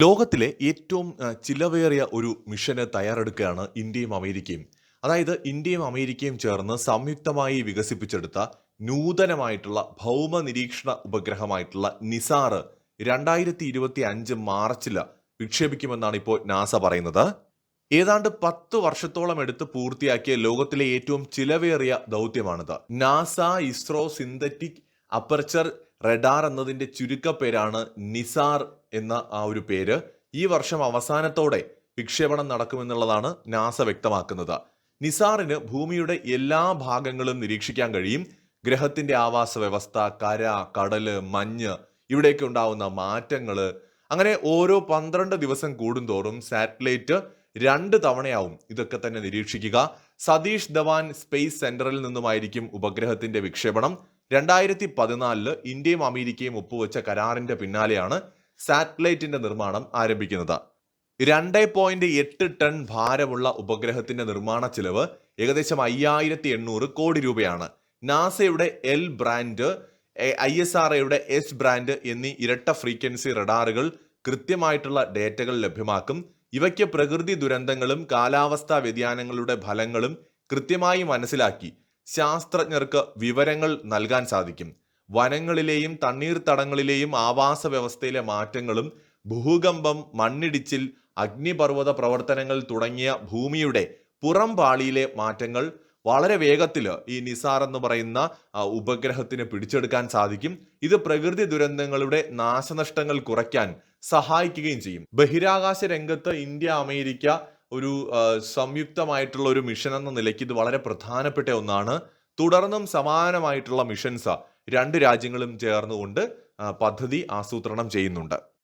ലോകത്തിലെ ഏറ്റവും ചിലവേറിയ ഒരു മിഷന് തയ്യാറെടുക്കുകയാണ് ഇന്ത്യയും അമേരിക്കയും. അതായത് ഇന്ത്യയും അമേരിക്കയും ചേർന്ന് സംയുക്തമായി വികസിപ്പിച്ചെടുത്ത നൂതനമായിട്ടുള്ള ഭൗമ നിരീക്ഷണ ഉപഗ്രഹമായിട്ടുള്ള നിസാർ രണ്ടായിരത്തി ഇരുപത്തി അഞ്ച് മാർച്ചിൽ വിക്ഷേപിക്കുമെന്നാണ് ഇപ്പോൾ നാസ പറയുന്നത്. ഏതാണ്ട് പത്ത് വർഷത്തോളം എടുത്ത് പൂർത്തിയാക്കിയ ലോകത്തിലെ ഏറ്റവും ചിലവേറിയ ദൗത്യമാണിത്. NASA ISRO synthetic aperture radar എന്നതിന്റെ ചുരുക്കപ്പേരാണ് നിസാർ എന്ന ആ ഒരു പേര് ഈ വർഷം അവസാനത്തോടെ വിക്ഷേപണം നടക്കുമെന്നുള്ളതാണ് നാസ വ്യക്തമാക്കുന്നത്. നിസാറിന് ഭൂമിയുടെ എല്ലാ ഭാഗങ്ങളും നിരീക്ഷിക്കാൻ കഴിയും. ഗ്രഹത്തിന്റെ ആവാസ വ്യവസ്ഥ കര കടൽ മഞ്ഞ് ഇവിടേക്ക് ഉണ്ടാവുന്ന മാറ്റങ്ങൾ അങ്ങനെ ഓരോ പന്ത്രണ്ട് ദിവസം കൂടുന്തോറും സാറ്റലൈറ്റ് രണ്ട് തവണയാവും ഇതൊക്കെ തന്നെ നിരീക്ഷിക്കുക. സതീഷ് ധവാൻ സ്പേസ് സെന്ററിൽ നിന്നുമായിരിക്കും ഉപഗ്രഹത്തിന്റെ വിക്ഷേപണം. രണ്ടായിരത്തി പതിനാലിൽ ഇന്ത്യയും അമേരിക്കയും ഒപ്പുവെച്ച കരാറിന്റെ പിന്നാലെയാണ് സാറ്റലൈറ്റിന്റെ നിർമ്മാണം ആരംഭിക്കുന്നത്. രണ്ട് പോയിന്റ് എട്ട് ടൺ ഭാരമുള്ള ഉപഗ്രഹത്തിന്റെ നിർമ്മാണ ചിലവ് ഏകദേശം അയ്യായിരത്തി എണ്ണൂറ് കോടി രൂപയാണ്. നാസയുടെ L band I S R എയുടെ എസ് ബ്രാൻഡ് എന്നീ ഇരട്ട ഫ്രീക്വൻസി റഡാറുകൾ കൃത്യമായിട്ടുള്ള ഡേറ്റകൾ ലഭ്യമാക്കും. ഇവയ്ക്ക് പ്രകൃതി ദുരന്തങ്ങളും കാലാവസ്ഥാ വ്യതിയാനങ്ങളുടെ ഫലങ്ങളും കൃത്യമായി മനസ്സിലാക്കി ശാസ്ത്രജ്ഞർക്ക് വിവരങ്ങൾ നൽകാൻ സാധിക്കും. വനങ്ങളിലെയും തണ്ണീർത്തടങ്ങളിലെയും ആവാസ വ്യവസ്ഥയിലെ മാറ്റങ്ങളും ഭൂകമ്പം മണ്ണിടിച്ചിൽ അഗ്നിപർവത പ്രവർത്തനങ്ങൾ തുടങ്ങിയ ഭൂമിയുടെ പുറം പാളിയിലെ മാറ്റങ്ങൾ വളരെ വേഗത്തിൽ ഈ നിസാർ എന്ന് പറയുന്ന ഉപഗ്രഹത്തിന് പിടിച്ചെടുക്കാൻ സാധിക്കും. ഇത് പ്രകൃതി ദുരന്തങ്ങളുടെ നാശനഷ്ടങ്ങൾ കുറയ്ക്കാൻ സഹായിക്കുകയും ചെയ്യും. ബഹിരാകാശ രംഗത്ത് ഇന്ത്യ അമേരിക്ക ഒരു സംയുക്തമായിട്ടുള്ള ഒരു മിഷൻ എന്ന നിലയ്ക്ക് ഇത് വളരെ പ്രധാനപ്പെട്ട ഒന്നാണ്. തുടർന്നും സമാനമായിട്ടുള്ള മിഷൻസ് രണ്ട് രാജ്യങ്ങളും ചേർന്നുകൊണ്ട് പദ്ധതി ആസൂത്രണം ചെയ്യുന്നുണ്ട്.